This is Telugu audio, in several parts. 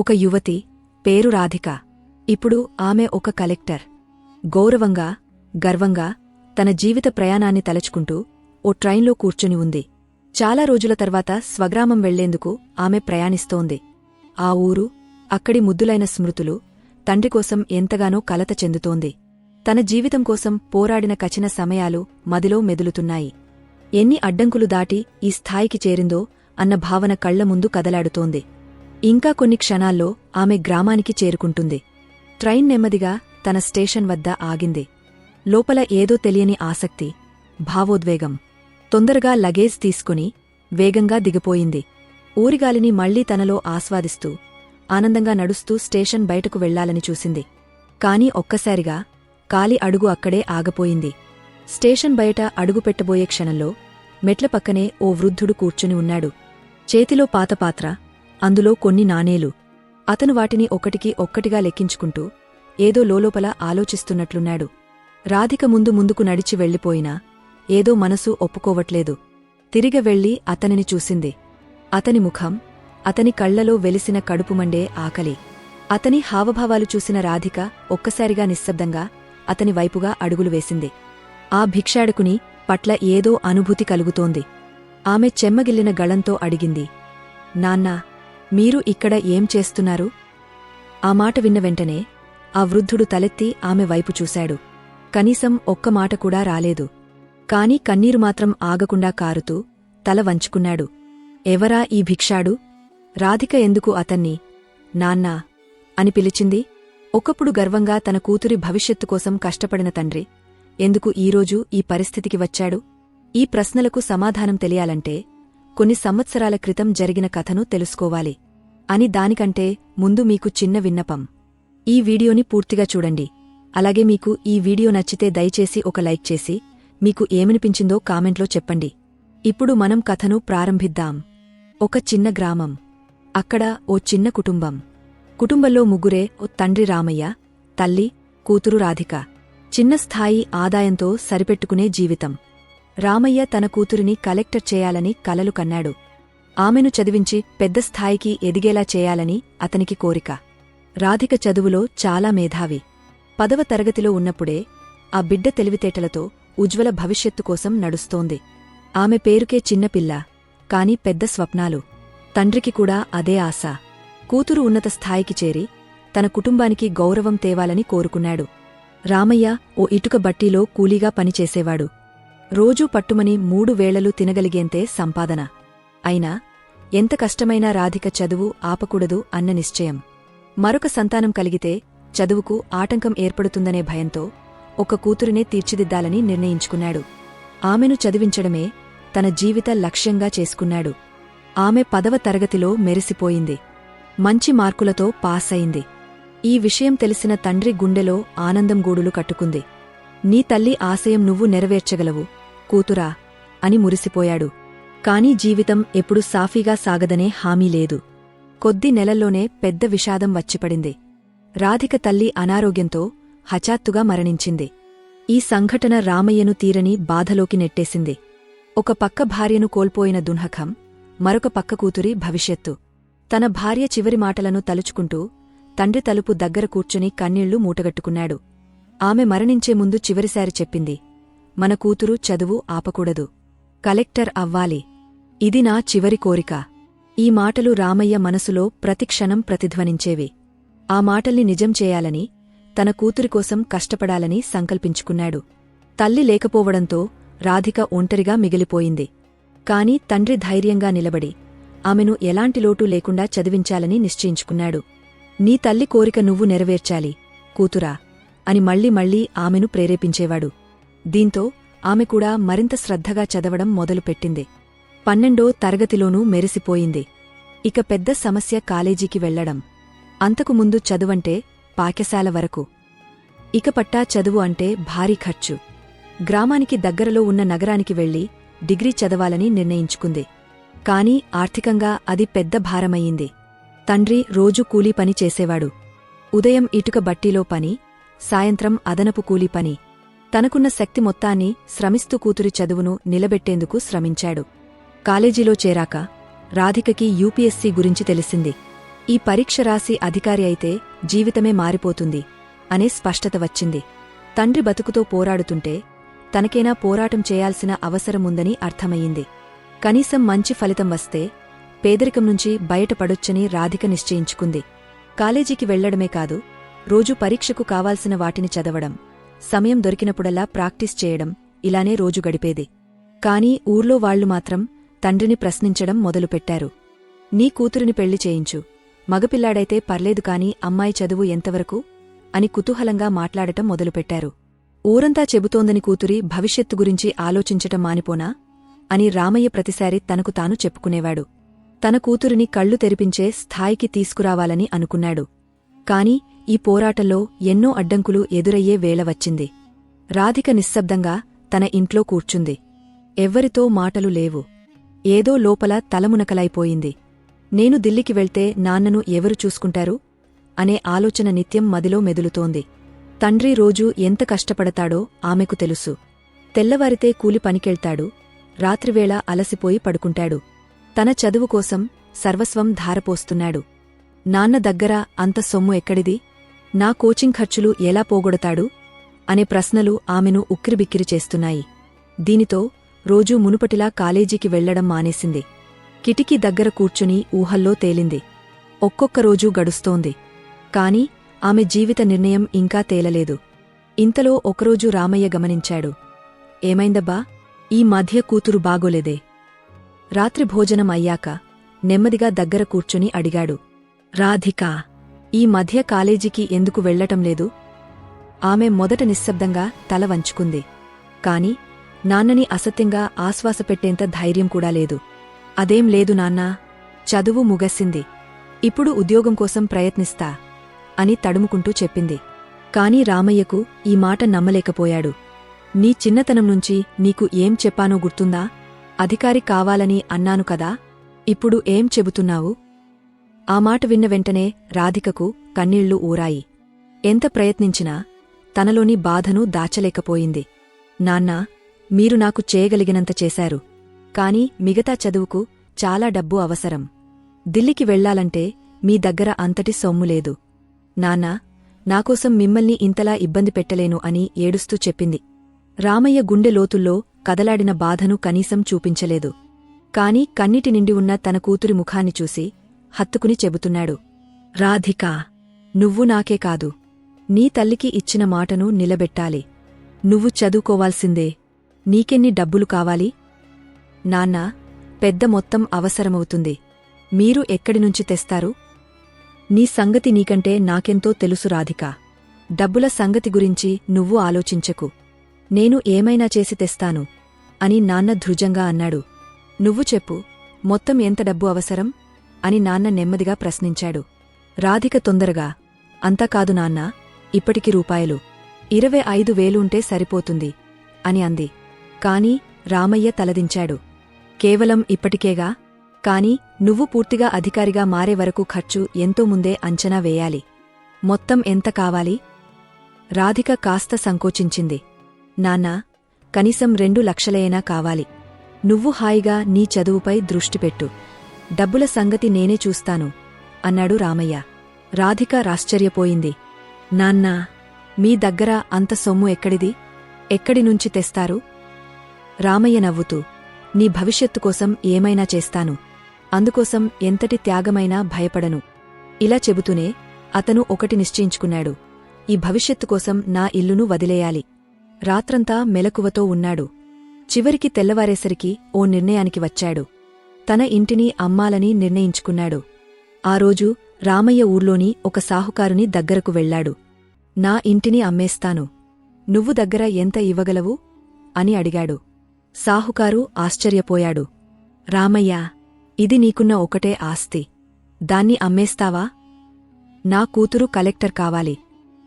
ఒక యువతి పేరు రాధిక. ఇప్పుడు ఆమె ఒక కలెక్టర్. గౌరవంగా గర్వంగా తన జీవిత ప్రయాణాన్ని తలచుకుంటూ ఓ ట్రైన్లో కూర్చుని ఉంది. చాలా రోజుల తర్వాత స్వగ్రామం వెళ్ళేందుకు ఆమె ప్రయాణిస్తోంది. ఆ ఊరు అక్కడి ముద్దులైన స్మృతులు తండ్రి కోసం ఎంతగానో కలత చెందుతోంది. తన జీవితం కోసం పోరాడిన కచిన సమయాలు మదిలో మెదులుతున్నాయి. ఎన్ని అడ్డంకులు దాటి ఈ స్థాయికి చేరిందో అన్న భావన కళ్ళ ముందు కదలాడుతోంది. ఇంకా కొన్ని క్షణాల్లో ఆమె గ్రామానికి చేరుకుంటుంది. ట్రైన్ నెమ్మదిగా తన స్టేషన్ వద్ద ఆగింది. లోపల ఏదో తెలియని ఆసక్తి భావోద్వేగం తొందరగా లగేజ్ తీసుకుని వేగంగా దిగిపోయింది. ఊరిగాలిని మళ్ళీ తనలో ఆస్వాదిస్తూ ఆనందంగా నడుస్తూ స్టేషన్ బయటకు వెళ్ళాలని చూసింది. కాని ఒక్కసారిగా కాలి అడుగు అక్కడే ఆగపోయింది. స్టేషన్ బయట అడుగుపెట్టబోయే క్షణంలో మెట్ల పక్కనే ఓ వృద్ధుడు కూర్చుని ఉన్నాడు. చేతిలో పాతపాత్ర అందులో కొన్ని నాణేలు. అతను వాటిని ఒకటికి ఒక్కటిగా లెక్కించుకుంటూ ఏదో లోలోపల ఆలోచిస్తున్నట్లున్నాడు. రాధిక ముందు ముందుకు నడిచి వెళ్ళిపోయినా ఏదో మనసు ఒప్పుకోవట్లేదు. తిరిగి వెళ్ళి అతనిని చూసింది. అతని ముఖం అతని కళ్ళలో వెలిసిన కడుపుమండే ఆకలి. అతని హావభావాలు చూసిన రాధిక ఒక్కసారిగా నిశ్శబ్దంగా అతని వైపుగా అడుగులు వేసింది. ఆ భిక్షాడకుని పట్ల ఏదో అనుభూతి కలుగుతోంది. ఆమె చెమ్మగిల్లిన గళంతో అడిగింది. నాన్నా మీరు ఇక్కడ ఏం చేస్తున్నారు? ఆ మాట విన్న వెంటనే ఆ వృద్ధుడు తలెత్తి ఆమె వైపు చూశాడు. కనీసం ఒక్క మాట కూడా రాలేదు. కాని కన్నీరు మాత్రం ఆగకుండా కారుతూ తల వంచుకున్నాడు. ఎవరా ఈ భిక్షాడు? రాధిక ఎందుకు అతన్ని? నాన్నా! అని పిలిచింది. ఒకప్పుడు గర్వంగా తన కూతురి భవిష్యత్తు కోసం కష్టపడిన తండ్రి. ఎందుకు ఈరోజు ఈ పరిస్థితికి వచ్చాడు? ఈ ప్రశ్నలకు సమాధానం తెలియాలంటే కొన్ని సంవత్సరాల క్రితం జరిగిన కథను తెలుసుకోవాలి. అని దానికంటే ముందు మీకు చిన్న విన్నపం. ఈ వీడియోని పూర్తిగా చూడండి. అలాగే మీకు ఈ వీడియో నచ్చితే దయచేసి ఒక లైక్ చేసి మీకు ఏమనిపించిందో కామెంట్లో చెప్పండి. ఇప్పుడు మనం కథను ప్రారంభిద్దాం. ఒక చిన్న గ్రామం. అక్కడ ఓ చిన్న కుటుంబం. కుటుంబంలో ముగ్గురే ఓ తండ్రి రామయ్య తల్లి కూతురు రాధిక. చిన్న స్థాయి ఆదాయంతో సరిపెట్టుకునే జీవితం. రామయ్య తన కూతురిని కలెక్టర్ చేయాలని కలలు కన్నాడు. ఆమెను చదివించి పెద్ద స్థాయికి ఎదిగేలా చేయాలని అతనికి కోరిక. రాధిక చదువులో చాలా మేధావి. పదవ తరగతిలో ఉన్నప్పుడే ఆ బిడ్డ తెలివితేటలతో ఉజ్వల భవిష్యత్తు కోసం నడుస్తోంది. ఆమె పేరుకే చిన్నపిల్ల కాని పెద్ద స్వప్నాలు. తండ్రికి కూడా అదే ఆశ. కూతురు ఉన్నత స్థాయికి చేరి తన కుటుంబానికి గౌరవం తేవాలని కోరుకున్నాడు. రామయ్య ఓ ఇటుక బట్టీలో కూలీగా పనిచేసేవాడు. రోజూ పట్టుమని మూడు వేళలు తినగలిగేంతే సంపాదన. అయినా ఎంత కష్టమైనా రాధిక చదువు ఆపకూడదు అన్న నిశ్చయం. మరొక సంతానం కలిగితే చదువుకు ఆటంకం ఏర్పడుతుందనే భయంతో ఒక కూతురినే తీర్చిదిద్దాలని నిర్ణయించుకున్నాడు. ఆమెను చదివించడమే తన జీవిత లక్ష్యంగా చేసుకున్నాడు. ఆమె పదవ తరగతిలో మెరిసిపోయింది. మంచి మార్కులతో పాసయింది. ఈ విషయం తెలిసిన తండ్రి గుండెలో ఆనందం గూడులు కట్టుకుంది. నీ తల్లి ఆశయం నువ్వు నెరవేర్చగలవు. కూతురా అని మురిసిపోయాడు. కాని జీవితం ఎప్పుడు సాఫీగా సాగదనే హామీ లేదు. కొద్ది నెలల్లోనే పెద్ద విషాదం వచ్చిపడింది. రాధిక తల్లి అనారోగ్యంతో హఠాత్తుగా మరణించింది. ఈ సంఘటన రామయ్యను తీరని బాధలోకి నెట్టేసింది. ఒక పక్క భార్యను కోల్పోయిన దున్హకం మరొక పక్క కూతురి భవిష్యత్తు. తన భార్య చివరి మాటలను తలుచుకుంటూ తండ్రి తలుపు దగ్గర కూర్చుని కన్నీళ్ళు మూటగట్టుకున్నాడు. ఆమె మరణించే ముందు చివరిసారి చెప్పింది మన కూతురు చదువు ఆపకూడదు. కలెక్టర్ అవ్వాలి. ఇది నా చివరి కోరిక. ఈ మాటలు రామయ్య మనసులో ప్రతిక్షణం ప్రతిధ్వనించేవి. ఆ మాటల్ని నిజం చేయాలని తన కూతురికోసం కష్టపడాలని సంకల్పించుకున్నాడు. తల్లి లేకపోవడంతో రాధిక ఒంటరిగా మిగిలిపోయింది. కాని తండ్రి ధైర్యంగా నిలబడి ఆమెను ఎలాంటి లోటు లేకుండా చదివించాలని నిశ్చయించుకున్నాడు. నీ తల్లి కోరిక నువ్వు నెరవేర్చాలి కూతురా అని మళ్ళీ మళ్ళీ ఆమెను ప్రేరేపించేవాడు. దీంతో ఆమె కూడా మరింత శ్రద్ధగా చదవడం మొదలుపెట్టింది. పన్నెండో తరగతిలోనూ మెరిసిపోయింది. ఇక పెద్ద సమస్య కాలేజీకి వెళ్ళడం. అంతకు ముందు చదువంటే పాఠశాల వరకు. ఇక పట్టా చదువు అంటే భారీ ఖర్చు. గ్రామానికి దగ్గరలో ఉన్న నగరానికి వెళ్ళి డిగ్రీ చదవాలని నిర్ణయించుకుంది. కాని ఆర్థికంగా అది పెద్ద భారమయ్యింది. తండ్రి రోజూ కూలీ పని చేసేవాడు. ఉదయం ఇటుక బట్టీలో పని సాయంత్రం అదనపు కూలీ పని. తనకున్న శక్తి మొత్తాన్ని శ్రమిస్తూ కూతురి చదువును నిలబెట్టేందుకు శ్రమించాడు. కాలేజీలో చేరాక రాధికకి యూపీఎస్సీ గురించి తెలిసింది. ఈ పరీక్ష రాసి అధికారి అయితే జీవితమే మారిపోతుంది అనే స్పష్టత వచ్చింది. తండ్రి బతుకుతో పోరాడుతుంటే తనకేనా పోరాటం చేయాల్సిన అవసరముందని అర్థమయ్యింది. కనీసం మంచి ఫలితం వస్తే పేదరికం నుంచి బయటపడొచ్చని రాధిక నిశ్చయించుకుంది. కాలేజీకి వెళ్ళడమే కాదు రోజు పరీక్షకు కావాల్సిన వాటిని చదవడం. సమయం దొరికినప్పుడల్లా ప్రాక్టీస్ చేయడం ఇలానే రోజు గడిపేది. కాని ఊర్లో వాళ్ళు మాత్రం తండ్రిని ప్రశ్నించడం మొదలుపెట్టారు. నీ కూతురిని పెళ్ళి చేయించు. మగపిల్లాడైతే పర్లేదు కాని అమ్మాయి చదువు ఎంతవరకు? అని కుతూహలంగా మాట్లాడటం మొదలుపెట్టారు. ఊరంతా చెబుతోందని కూతురి భవిష్యత్తు గురించి ఆలోచించటం మానిపోనా? అని రామయ్య ప్రతిసారి తనకు తాను చెప్పుకునేవాడు. తన కూతురిని కళ్ళు తెరిపించే స్థాయికి తీసుకురావాలని అనుకున్నాడు. కాని ఈ పోరాటంలో ఎన్నో అడ్డంకులు ఎదురయ్యే వేళ వచ్చింది. రాధిక నిశ్శబ్దంగా తన ఇంట్లో కూర్చుంది. ఎవ్వరితో మాటలు లేవు. ఏదో లోపల తలమునకలైపోయింది. నేను దిల్లికి వెళ్తే నాన్నను ఎవరు చూసుకుంటారు? అనే ఆలోచన నిత్యం మదిలో మెదులుతోంది. తండ్రి రోజూ ఎంత కష్టపడతాడో ఆమెకు తెలుసు. తెల్లవారితే కూలి పనికెళ్తాడు. రాత్రివేళ అలసిపోయి పడుకుంటాడు. తన చదువు కోసం సర్వస్వం ధారపోస్తున్నాడు. నాన్న దగ్గర అంత సొమ్ము ఎక్కడిది? నా కోచింగ్ ఖర్చులు ఎలా పోగొడతాడు? అనే ప్రశ్నలు ఆమెను ఉక్కిరిబిక్కిరి చేస్తున్నాయి. దీనితో రోజూ మునుపటిలా కాలేజీకి వెళ్ళడం మానేసింది. కిటికీ దగ్గర కూర్చుని ఊహల్లో తేలింది. ఒక్కొక్క రోజూ గడుస్తోంది. కాని ఆమె జీవిత నిర్ణయం ఇంకా తేలలేదు. ఇంతలో ఒకరోజు రామయ్య గమనించాడు. ఏమైందబ్బా? ఈ మధ్య కూతురు బాగోలేదే. రాత్రి భోజనం అయ్యాక నెమ్మదిగా దగ్గర కూర్చుని అడిగాడు. రాధికా! ఈ మధ్య కాలేజీకి ఎందుకు వెళ్ళటం లేదు? ఆమె మొదట నిశ్శబ్దంగా తల వంచుకుంది. కాని నాన్నని అసత్యంగా ఆశ్వాసపెట్టేంత ధైర్యం కూడా లేదు. అదేం లేదు నాన్నా చదువు ముగస్సింది. ఇప్పుడు ఉద్యోగం కోసం ప్రయత్నిస్తా అని తడుముకుంటూ చెప్పింది. కాని రామయ్యకు ఈ మాట నమ్మలేకపోయాడు. నీ చిన్నతనం నుంచి నీకు ఏం చెప్పానో గుర్తుందా? అధికారి కావాలని అన్నాను కదా ఇప్పుడు ఏం చెబుతున్నావు? ఆ మాట విన్న వెంటనే రాధికకు కన్నీళ్ళు ఊరాయి. ఎంత ప్రయత్నించినా తనలోని బాధను దాచలేకపోయింది. నాన్నా మీరు నాకు చేయగలిగినంత చేశారు. కాని మిగతా చదువుకు చాలా డబ్బు అవసరం. దిల్లికి వెళ్ళాలంటే మీ దగ్గర అంతటి సొమ్ము లేదు. నాన్నా నాకోసం మిమ్మల్ని ఇంతలా ఇబ్బంది పెట్టలేను అని ఏడుస్తూ చెప్పింది. రామయ్య గుండె లోతుల్లో కదలాడిన బాధను కనీసం చూపించలేదు. కాని కన్నిటి నిండి ఉన్న తన కూతురి ముఖాన్ని చూసి హత్తుకుని చెబుతున్నాడు. రాధికా నువ్వు నాకే కాదు. నీ తల్లికి ఇచ్చిన మాటను నిలబెట్టాలి. నువ్వు చదువుకోవాల్సిందే. నీకెన్ని డబ్బులు కావాలి? నాన్నా పెద్ద మొత్తం అవసరమవుతుంది. మీరు ఎక్కడినుంచి తెస్తారు? నీ సంగతి నీకంటే నాకెంతో తెలుసు రాధిక. డబ్బుల సంగతి గురించి నువ్వు ఆలోచించకు. నేను ఏమైనా చేసి తెస్తాను అని నాన్న ధృజంగా అన్నాడు. నువ్వు చెప్పు మొత్తం ఎంత డబ్బు అవసరం? అని నాన్న నెమ్మదిగా ప్రశ్నించాడు. రాధిక తొందరగా అంతా కాదు నాన్నా ఇప్పటికి రూపాయలు. ఇరవై ఐదు వేలుంటే సరిపోతుంది అని అంది. కాని రామయ్య తలదించాడు. కేవలం ఇప్పటికేగా? కాని నువ్వు పూర్తిగా అధికారిగా మారే వరకు ఖర్చు ఎంతో ముందే అంచనా వేయాలి. మొత్తం ఎంత కావాలి? రాధిక కాస్త సంకోచించింది. నాన్నా కనీసం రెండు లక్షలైనా కావాలి. నువ్వు హాయిగా నీ చదువుపై దృష్టిపెట్టు డబ్బుల సంగతి నేనే చూస్తాను అన్నాడు రామయ్య. రాధిక రాశ్చర్యపోయింది. నాన్నా మీ దగ్గర అంత సొమ్ము ఎక్కడిది? ఎక్కడి నుంచి తెస్తారు? రామయ్య నవ్వుతూ నీ భవిష్యత్తు కోసం ఏమైనా చేస్తాను. అందుకోసం ఎంతటి త్యాగమైనా భయపడను. ఇలా చెబుతూనే అతను ఒకటి నిశ్చయించుకున్నాడు. ఈ భవిష్యత్తు కోసం నా ఇల్లును వదిలేయాలి. రాత్రంతా మెలకువతో ఉన్నాడు. చివరికి తెల్లవారేసరికి ఓ నిర్ణయానికి వచ్చాడు. తన ఇంటిని అమ్మాలని నిర్ణయించుకున్నాడు. ఆ రోజు రామయ్య ఊర్లోని ఒక సాహుకారుని దగ్గరకు వెళ్ళాడు నా ఇంటిని అమ్మేస్తాను. నువ్వు దగ్గర ఎంత ఇవ్వగలవు? అని అడిగాడు. సాహుకారు ఆశ్చర్యపోయాడు. రామయ్యా ఇది నీకున్న ఒకటే ఆస్తి. దాన్ని అమ్మేస్తావా? నా కూతురు కలెక్టర్ కావాలి.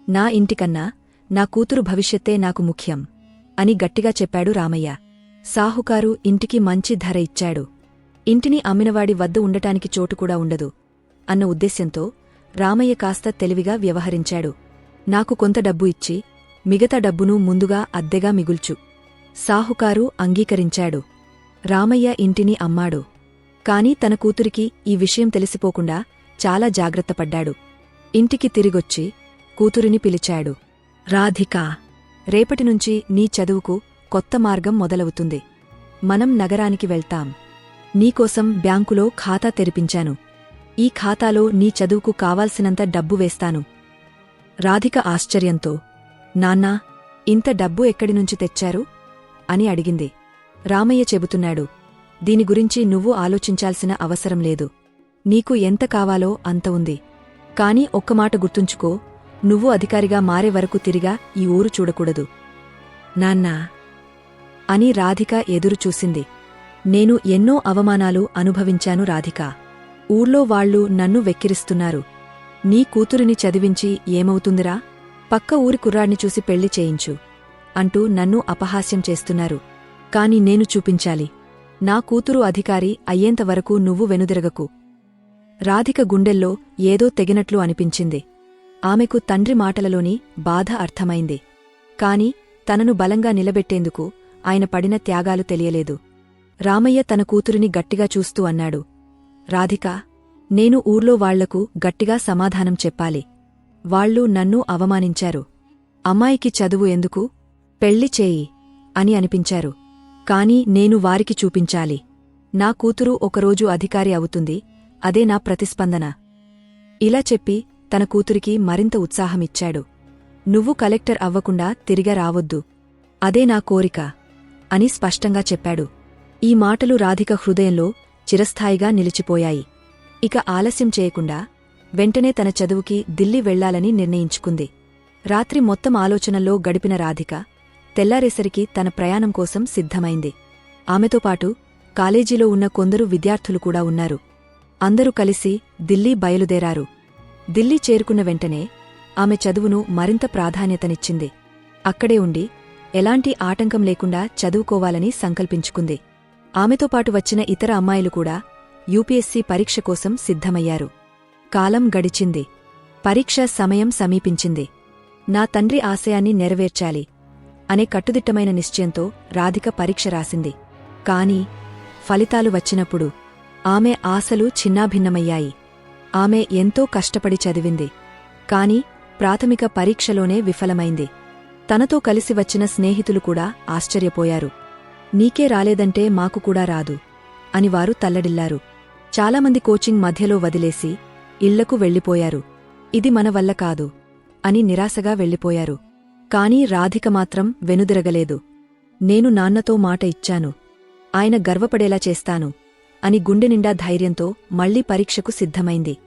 నా ఇంటికన్నా నా కూతురు భవిష్యత్తే నాకు ముఖ్యం. అని గట్టిగా చెప్పాడు రామయ్య. సాహుకారు ఇంటికి మంచి ధర ఇచ్చాడు. ఇంటిని అమ్మినవాడి వద్ద ఉండటానికి చోటు కూడా ఉండదు అన్న ఉద్దేశ్యంతో రామయ్య కాస్త తెలివిగా వ్యవహరించాడు. నాకు కొంత డబ్బు ఇచ్చి మిగతా డబ్బును ముందుగా అద్దెగా మిగుల్చు సాహుకారు అంగీకరించాడు. రామయ్య ఇంటిని అమ్మాడు. కాని తన కూతురికి ఈ విషయం తెలిసిపోకుండా చాలా జాగ్రత్తపడ్డాడు ఇంటికి తిరిగొచ్చి కూతురిని పిలిచాడు. రాధికా రేపటినుంచి నీ చదువుకు కొత్త మార్గం మొదలవుతుంది. మనం నగరానికి వెళ్తాం. నీకోసం బ్యాంకులో ఖాతా తెరిపించాను. ఈ ఖాతాలో నీ చదువుకు కావాల్సినంత డబ్బు వేస్తాను. రాధిక ఆశ్చర్యంతో నాన్నా ఇంత డబ్బు ఎక్కడినుంచి తెచ్చారు? అని అడిగింది. రామయ్య చెబుతున్నాడు దీని గురించి నువ్వు ఆలోచించాల్సిన అవసరం లేదు. నీకు ఎంత కావాలో అంత ఉంది. కాని ఒక్క మాట గుర్తుంచుకో నువ్వు అధికారిగా మారే వరకు తిరిగా ఈ ఊరు చూడకూడదు. నాన్నా అని రాధిక ఎదురుచూసింది. నేను ఎన్నో అవమానాలు అనుభవించాను రాధిక. ఊర్లో వాళ్ళు నన్ను వెక్కిరిస్తున్నారు. నీ కూతురిని చదివించి ఏమవుతుందిరా? పక్క ఊరి కుర్రాడ్ని చూసి పెళ్ళి చేయించు అంటూ నన్ను అపహాస్యం చేస్తున్నారు. కాని నేను చూపించాలి. నా కూతురు అధికారి అయ్యేంతవరకు నువ్వు వెనుదిరగకు. రాధిక గుండెల్లో ఏదో తెగినట్లు అనిపించింది. ఆమెకు తండ్రి మాటలలోని బాధ అర్థమైంది. కాని తనను బలంగా నిలబెట్టేందుకు ఆయన పడిన త్యాగాలు తెలియలేదు. రామయ్య తన కూతురిని గట్టిగా చూస్తూ అన్నాడు. రాధిక నేను ఊర్లో వాళ్ళకు గట్టిగా సమాధానం చెప్పాలి. వాళ్ళు నన్ను అవమానించారు. అమ్మాయికి చదువు ఎందుకు? పెళ్ళి చేయి అని అనిపించారు. కాని నేను వారికి చూపించాలి. నా కూతురు ఒకరోజు అధికారి అవుతుంది. అదే నా ప్రతిస్పందన. ఇలా చెప్పి తన కూతురికి మరింత ఉత్సాహమిచ్చాడు. నువ్వు కలెక్టర్ అవ్వకుండా తిరిగ రావద్దు. అదే నా కోరిక అని స్పష్టంగా చెప్పాడు. ఈ మాటలు రాధిక హృదయంలో చిరస్థాయిగా నిలిచిపోయాయి. ఇక ఆలస్యం చేయకుండా వెంటనే తన చదువుకి దిల్లీ వెళ్ళాలని నిర్ణయించుకుంది. రాత్రి మొత్తం ఆలోచనల్లో గడిపిన రాధిక తెల్లారేసరికి తన ప్రయాణం కోసం సిద్ధమైంది. ఆమెతో పాటు కాలేజీలో ఉన్న కొందరు విద్యార్థులు కూడా ఉన్నారు. అందరూ కలిసి దిల్లీ బయలుదేరారు. దిల్లీ చేరుకున్న వెంటనే ఆమె చదువును మరింత ప్రాధాన్యతనిచ్చింది. అక్కడే ఉండి ఎలాంటి ఆటంకం లేకుండా చదువుకోవాలని సంకల్పించుకుంది. ఆమెతో పాటు వచ్చిన ఇతర అమ్మాయిలు కూడా యూపీఎస్సీ పరీక్ష కోసం సిద్ధమయ్యారు. కాలం గడిచింది. పరీక్ష సమయం సమీపించింది. నా తండ్రి ఆశయాన్ని నెరవేర్చాలి అనే కట్టుదిట్టమైన నిశ్చయంతో రాధిక పరీక్ష రాసింది. కాని ఫలితాలు వచ్చినప్పుడు ఆమె ఆశలు చిన్నాభిన్నమయ్యాయి. ఆమె ఎంతో కష్టపడి చదివింది. కాని ప్రాథమిక పరీక్షలోనే విఫలమైంది. తనతో కలిసి వచ్చిన స్నేహితులు కూడా ఆశ్చర్యపోయారు. నీకే రాలేదంటే మాకు కూడా రాదు అని వారు తల్లడిల్లారు. చాలామంది కోచింగ్ మధ్యలో వదిలేసి ఇళ్ళకు వెళ్ళిపోయారు. ఇది మన వల్ల కాదు అని నిరాశగా వెళ్ళిపోయారు. కాని రాధిక మాత్రం వెనుదిరగలేదు. నేను నాన్నతో మాట ఇచ్చాను. ఆయన గర్వపడేలా చేస్తాను అని గుండెనిండా ధైర్యంతో మళ్ళీ పరీక్షకు సిద్ధమైంది.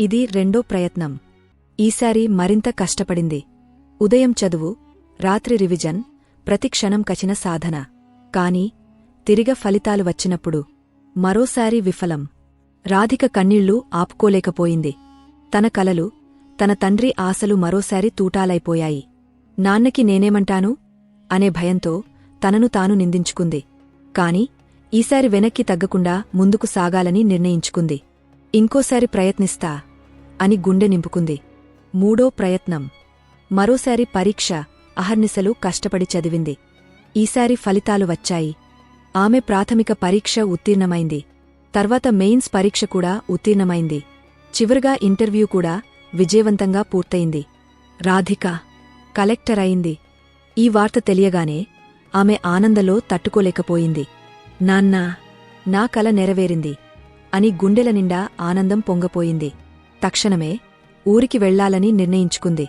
ఇది రెండో ప్రయత్నం. ఈసారి మరింత కష్టపడింది. ఉదయం చదువు రాత్రి రివిజన్ ప్రతిక్షణం కచిన సాధన. కాని తిరిగ ఫలితాలు వచ్చినప్పుడు మరోసారి విఫలం. రాధిక కన్నీళ్ళు ఆపుకోలేకపోయింది. తన కలలు తన తండ్రి ఆశలు మరోసారి తూటాలైపోయాయి. నాన్నకి నేనేమంటాను? అనే భయంతో తనను తాను నిందించుకుంది. కాని ఈసారి వెనక్కి తగ్గకుండా ముందుకు సాగాలని నిర్ణయించుకుంది. ఇంకోసారి ప్రయత్నిస్తా అని గుండె నింపుకుంది. మూడో ప్రయత్నం. మరోసారి పరీక్ష అహర్నిశలు కష్టపడి చదివింది. ఈసారి ఫలితాలు వచ్చాయి. ఆమె ప్రాథమిక పరీక్ష ఉత్తీర్ణమైంది. తర్వాత మెయిన్స్ పరీక్ష కూడా ఉత్తీర్ణమైంది. చివరిగా ఇంటర్వ్యూ కూడా విజయవంతంగా పూర్తయింది. రాధిక కలెక్టర్ అయింది. ఈ వార్త తెలియగానే ఆమె ఆనందలో తట్టుకోలేకపోయింది. నాన్నా నా కల నెరవేరింది అని గుండెల నిండా ఆనందం పొంగపోయింది. తక్షణమే ఊరికి వెళ్ళాలని నిర్ణయించుకుంది.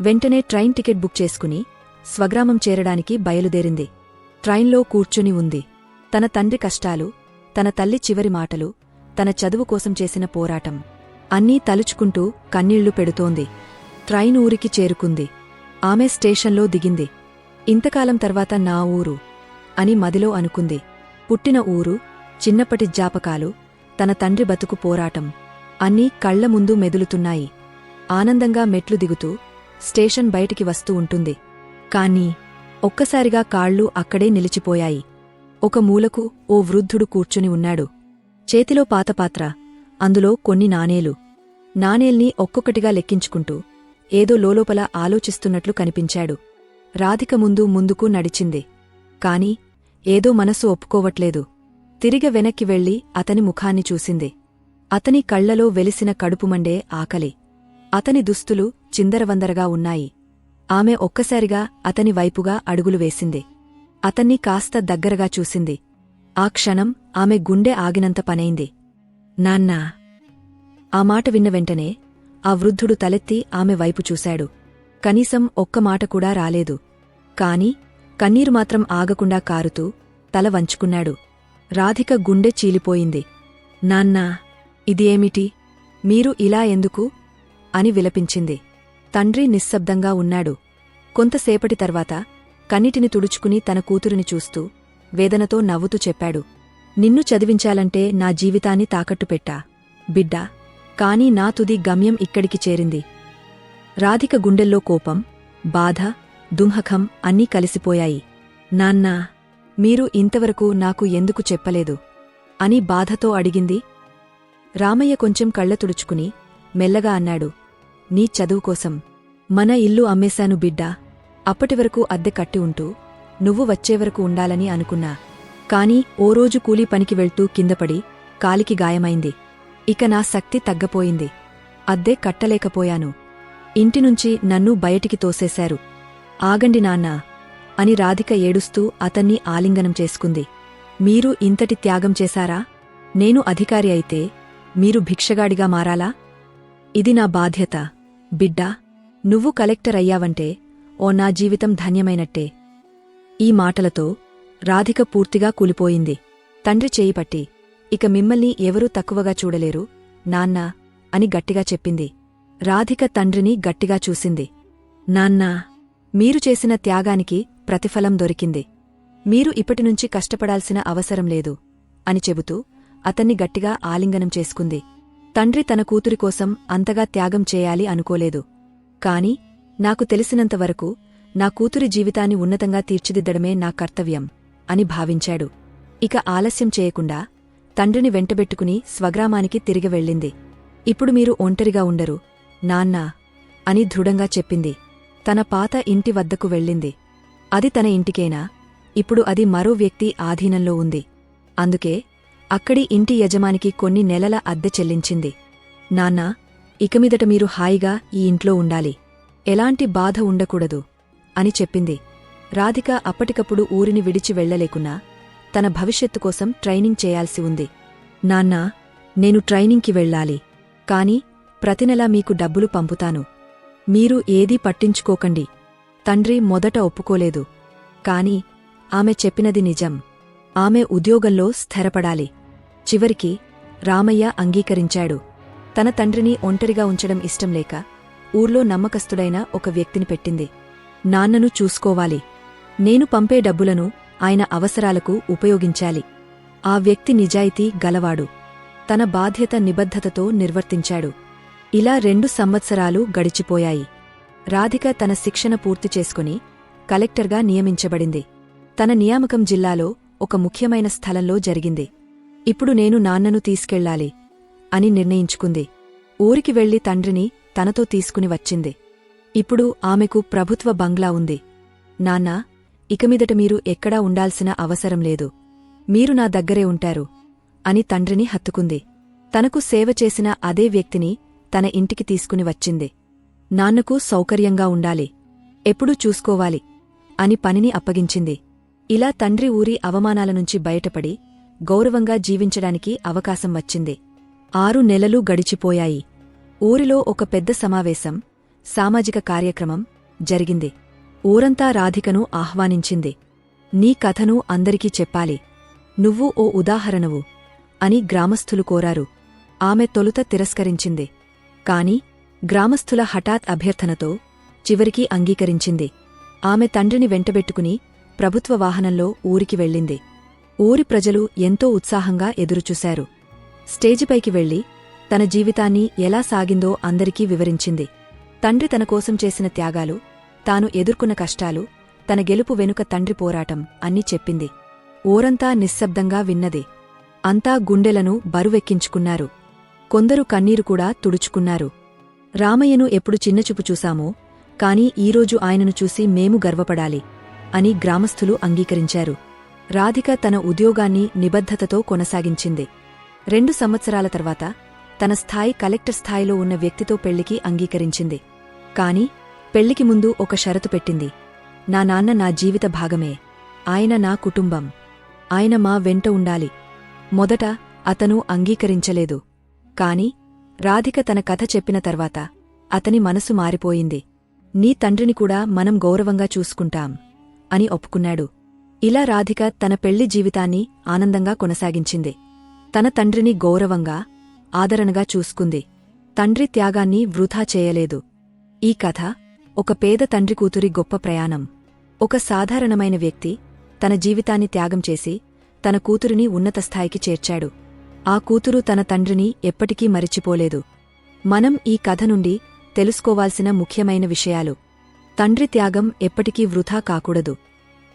వెంటనే ట్రైన్ టికెట్ బుక్ చేసుకుని స్వగ్రామం చేరడానికి బయలుదేరింది. ట్రైన్లో కూర్చుని ఉంది. తన తండ్రి కష్టాలు తన తల్లి చివరి మాటలు తన చదువు కోసం చేసిన పోరాటం అన్నీ తలుచుకుంటూ కన్నీళ్ళు పెడుతోంది. ట్రైన్ ఊరికి చేరుకుంది. ఆమె స్టేషన్లో దిగింది. ఇంతకాలం తర్వాత నా ఊరు అని మదిలో అనుకుంది. పుట్టిన ఊరు చిన్నప్పటి జ్ఞాపకాలు తన తండ్రి బతుకు పోరాటం అన్నీ కళ్ళ ముందు మెదులుతున్నాయి. ఆనందంగా మెట్లు దిగుతూ స్టేషన్ బయటికి వస్తూ ఉంటుంది. కాని ఒక్కసారిగా కాళ్ళు అక్కడే నిలిచిపోయాయి. ఒక మూలకు ఓ వృద్ధుడు కూర్చుని ఉన్నాడు. చేతిలో పాతపాత్ర అందులో కొన్ని నాణేలు. నాణేల్ని ఒక్కొక్కటిగా లెక్కించుకుంటూ ఏదో లోలోపల ఆలోచిస్తున్నట్లు కనిపించాడు. రాధిక ముందు ముందుకు నడిచింది. కాని ఏదో మనసు ఒప్పుకోవట్లేదు. తిరిగ వెనక్కి వెళ్ళి అతని ముఖాన్ని చూసింది. అతని కళ్ళలో వెలిసిన కడుపుమండే ఆకలి. అతని దుస్తులు చిందరవందరగా ఉన్నాయి. ఆమె ఒక్కసారిగా అతని వైపుగా అడుగులు వేసింది. అతన్ని కాస్త దగ్గరగా చూసింది. ఆ క్షణం ఆమె గుండె ఆగినంత పనైంది. నాన్నా ఆ మాట విన్న వెంటనే ఆ వృద్ధుడు తలెత్తి ఆమె వైపు చూశాడు. కనీసం ఒక్క మాట కూడా రాలేదు. కాని కన్నీరు మాత్రం ఆగకుండా కారుతూ తల వంచుకున్నాడు. రాధిక గుండె చీలిపోయింది. నాన్నా ఇది ఏమిటి మీరు ఇలా ఎందుకు? అని విలపించింది. తండ్రి నిశ్శబ్దంగా ఉన్నాడు. కొంతసేపటి తర్వాత కన్నిటిని తుడుచుకుని తన కూతురిని చూస్తూ వేదనతో నవ్వుతూ చెప్పాడు. నిన్ను చదివించాలంటే నా జీవితాన్ని తాకట్టు పెట్టా బిడ్డా కాని నా తుది గమ్యం ఇక్కడికి చేరింది. రాధిక గుండెల్లో కోపం బాధ దుంహకం అన్నీ కలిసిపోయాయి. నాన్నా మీరు ఇంతవరకు నాకు ఎందుకు చెప్పలేదు? అని బాధతో అడిగింది. రామయ్య కొంచెం కళ్ళ తుడుచుకుని మెల్లగా అన్నాడు. నీ చదువు కోసం మన ఇల్లు అమ్మేశాను బిడ్డా. అప్పటివరకు అద్దె కట్టి ఉంటూ నువ్వు వచ్చేవరకు ఉండాలని అనుకున్నా. కాని ఓ రోజు కూలీ పనికి వెళ్తూ కిందపడి కాలికి గాయమైంది. ఇక నా శక్తి తగ్గపోయింది. అద్దె కట్టలేకపోయాను. ఇంటినుంచి నన్ను బయటికి తోసేశారు. ఆగండి నాన్నా అని రాధిక ఏడుస్తూ అతన్ని ఆలింగనం చేసుకుంది. మీరు ఇంతటి త్యాగం చేశారా? నేను అధికారి అయితే మీరు భిక్షగాడిగా మారాలా? ఇది నా బాధ్యత. బిడ్డా నువ్వు కలెక్టర్ అయ్యావంటే ఓ నా జీవితం ధన్యమైనట్టే. ఈ మాటలతో రాధిక పూర్తిగా కూలిపోయింది. తండ్రి చేయిపట్టి ఇక మిమ్మల్ని ఎవరూ తక్కువగా చూడలేరు నాన్నా అని గట్టిగా చెప్పింది. రాధిక తండ్రిని గట్టిగా చూసింది. నాన్నా మీరు చేసిన త్యాగానికి ప్రతిఫలం దొరికింది. మీరు ఇప్పటినుంచి కష్టపడాల్సిన అవసరం లేదు అని చెబుతూ అతన్ని గట్టిగా ఆలింగనం చేసుకుంది. తండ్రి తన కూతురి కోసం అంతగా త్యాగం చేయాలి అనుకోలేదు. కాని నాకు తెలిసినంతవరకు నా కూతురి జీవితాన్ని ఉన్నతంగా తీర్చిదిద్దడమే నా కర్తవ్యం అని భావించాడు. ఇక ఆలస్యం చేయకుండా తండ్రిని వెంటబెట్టుకుని స్వగ్రామానికి తిరిగి వెళ్ళింది. ఇప్పుడు మీరు ఒంటరిగా ఉండరు నాన్నా అని దృఢంగా చెప్పింది. తన పాత ఇంటి వద్దకు వెళ్ళింది. అది తన ఇంటికేనా? ఇప్పుడు అది మరో వ్యక్తి ఆధీనంలో ఉంది. అందుకే అక్కడి ఇంటి యజమానికి కొన్ని నెలల అద్దె చెల్లించింది. నాన్నా ఇకమీదట మీరు హాయిగా ఈ ఇంట్లో ఉండాలి. ఎలాంటి బాధ ఉండకూడదు అని చెప్పింది. రాధిక అప్పటికప్పుడు ఊరిని విడిచి వెళ్ళలేకున్నా తన భవిష్యత్తు కోసం ట్రైనింగ్ చేయాల్సి ఉంది. నాన్నా నేను ట్రైనింగ్కి వెళ్ళాలి కాని ప్రతినెలా మీకు డబ్బులు పంపుతాను. మీరు ఏదీ పట్టించుకోకండి. తండ్రి మొదట ఒప్పుకోలేదు. కాని ఆమె చెప్పినది నిజం. ఆమె ఉద్యోగంలో స్థిరపడాలి. చివరికి రామయ్య అంగీకరించాడు. తన తండ్రిని ఒంటరిగా ఉంచడం ఇష్టం లేక ఊర్లో నమ్మకస్తుడైన ఒక వ్యక్తిని పెట్టింది. నాన్నను చూసుకోవాలి. నేను పంపే డబ్బులను ఆయన అవసరాలకు ఉపయోగించాలి. ఆ వ్యక్తి నిజాయితీ గలవాడు. తన బాధ్యత నిబద్ధతతో నిర్వర్తించాడు. ఇలా రెండు సంవత్సరాలు గడిచిపోయాయి. రాధిక తన శిక్షణ పూర్తి చేసుకుని కలెక్టర్గా నియమించబడింది. తన నియామకం జిల్లాలో ఒక ముఖ్యమైన స్థలంలో జరిగింది. ఇప్పుడు నేను నాన్నను తీసుకెళ్ళాలి అని నిర్ణయించుకుంది. ఊరికి వెళ్ళి తండ్రిని తనతో తీసుకుని వచ్చింది. ఇప్పుడు ఆమెకు ప్రభుత్వ బంగ్లా ఉంది. నాన్నా ఇకమీదట మీరు ఎక్కడా ఉండాల్సిన అవసరం లేదు. మీరు నా దగ్గరే ఉంటారు అని తండ్రిని హత్తుకుంది. తనకు సేవ చేసిన అదే వ్యక్తిని తన ఇంటికి తీసుకుని వచ్చింది. నాన్నకు సౌకర్యంగా ఉండాలి. ఎప్పుడూ చూసుకోవాలి అని పనిని అప్పగించింది. ఇలా తండ్రి ఊరి అవమానాల నుంచి బయటపడి గౌరవంగా జీవించడానికి అవకాశం వచ్చింది. ఆరు నెలలు గడిచిపోయాయి. ఊరిలో ఒక పెద్ద సమావేశం సామాజిక కార్యక్రమం జరిగింది. ఊరంతా రాధికను ఆహ్వానించింది. నీ కథను అందరికీ చెప్పాలి. నువ్వు ఓ ఉదాహరణవు అని గ్రామస్థులు కోరారు. ఆమె తొలుత తిరస్కరించింది. కాని గ్రామస్థుల హఠాత్ అభ్యర్థనతో చివరికి అంగీకరించింది. ఆమె తండ్రిని వెంటబెట్టుకుని ప్రభుత్వ వాహనంలో ఊరికి వెళ్ళింది. ఊరి ప్రజలు ఎంతో ఉత్సాహంగా ఎదురుచూశారు. స్టేజిపైకి వెళ్ళి తన జీవితాన్ని ఎలా సాగిందో అందరికీ వివరించింది. తండ్రి తన కోసం చేసిన త్యాగాలు తాను ఎదుర్కొన్న కష్టాలు తన గెలుపు వెనుక తండ్రి పోరాటం అన్నీ చెప్పింది. ఓరంతా నిశ్శబ్దంగా విన్నది. అంతా గుండెలను బరువెక్కించుకున్నారు. కొందరు కన్నీరు కూడా తుడుచుకున్నారు. రామయ్యను ఎప్పుడు చిన్నచూపు చూశామో కాని ఈరోజు ఆయనను చూసి మేము గర్వపడాలి అని గ్రామస్థులు అంగీకరించారు. రాధిక తన ఉద్యోగాన్ని నిబద్ధతతో కొనసాగించింది. రెండు సంవత్సరాల తర్వాత తన స్థాయి కలెక్టర్ స్థాయిలో ఉన్న వ్యక్తితో పెళ్ళికి అంగీకరించింది. కాని పెళ్ళికి ముందు ఒక షరతు పెట్టింది. నా నాన్న నా జీవిత భాగమే. ఆయన నా కుటుంబం. ఆయన మా వెంట ఉండాలి. మొదట అతను అంగీకరించలేదు. కాని రాధిక తన కథ చెప్పిన తర్వాత అతని మనసు మారిపోయింది. నీ తండ్రిని కూడా మనం గౌరవంగా చూసుకుంటాం అని ఒప్పుకున్నాడు. ఇలా రాధిక తన పెళ్ళి జీవితాన్ని ఆనందంగా కొనసాగించింది. తన తండ్రిని గౌరవంగా ఆదరణగా చూసుకుంది. తండ్రి త్యాగాన్ని వృధా చేయలేదు. ఈ కథ ఒక పేద తండ్రి కూతురి గొప్ప ప్రయాణం. ఒక సాధారణమైన వ్యక్తి తన జీవితాన్ని త్యాగం చేసి తన కూతురిని ఉన్నత స్థాయికి చేర్చాడు. ఆ కూతురు తన తండ్రిని ఎప్పటికీ మరిచిపోలేదు. మనం ఈ కథ నుండి తెలుసుకోవాల్సిన ముఖ్యమైన విషయాలు. తండ్రి త్యాగం ఎప్పటికీ వృధా కాకూడదు.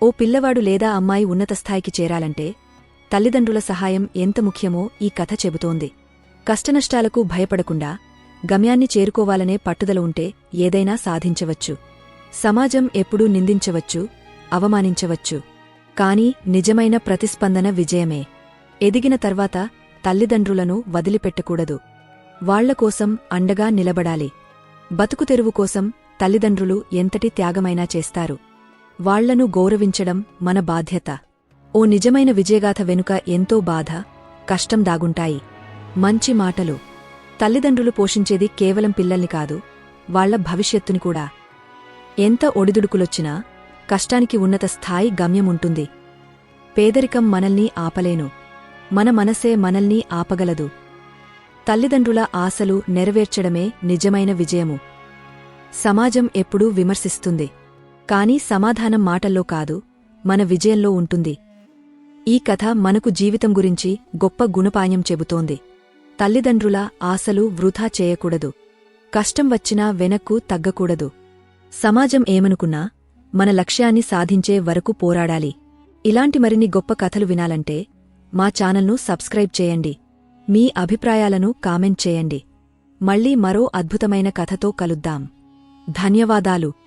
ఓ పిల్లవాడు లేదా అమ్మాయి ఉన్నత స్థాయికి చేరాలంటే తల్లిదండ్రుల సహాయం ఎంత ముఖ్యమో ఈ కథ చెబుతోంది. కష్టనష్టాలకు భయపడకుండా గమ్యాన్ని చేరుకోవాలనే పట్టుదల ఉంటే ఏదైనా సాధించవచ్చు. సమాజం ఎప్పుడూ నిందించవచ్చు అవమానించవచ్చు. కాని నిజమైన ప్రతిస్పందన విజయమే. ఎదిగిన తర్వాత తల్లిదండ్రులను వదిలిపెట్టకూడదు. వాళ్ళకోసం అండగా నిలబడాలి. బతుకుతెరువు కోసం తల్లిదండ్రులు ఎంతటి త్యాగమైనా చేస్తారు. వాళ్ళను గౌరవించడం మన బాధ్యత. ఓ నిజమైన విజయగాథ వెనుక ఎంతో బాధ కష్టం దాగుంటాయి. మంచి మాటలు. తల్లిదండ్రులు పోషించేది కేవలం పిల్లల్ని కాదు వాళ్ళ భవిష్యత్తుని కూడా. ఎంత ఒడిదుడుకులొచ్చినా కష్టానికి ఉన్నత స్థాయి గమ్యముంటుంది పేదరికం మనల్ని ఆపలేను. మన మనసే మనల్ని ఆపగలదు. తల్లిదండ్రుల ఆశలు నెరవేర్చడమే నిజమైన విజయము. సమాజం ఎప్పుడూ విమర్శిస్తుంది. కాని సమాధానం మాటల్లో కాదు మన విజయంలో ఉంటుంది. ఈ కథ మనకు జీవితం గురించి గొప్ప గుణపాయం చెబుతోంది. తల్లిదండ్రుల ఆశలు వృధా చేయకూడదు. కష్టం వచ్చినా వెనక్కు తగ్గకూడదు. సమాజం ఏమనుకున్నా మన లక్ష్యాన్ని సాధించే వరకు పోరాడాలి. ఇలాంటి మరిన్ని గొప్ప కథలు వినాలంటే మా ఛానల్ను సబ్స్క్రైబ్ చేయండి. మీ అభిప్రాయాలను కామెంట్ చేయండి. మళ్ళీ మరో అద్భుతమైన కథతో కలుద్దాం. ధన్యవాదాలు.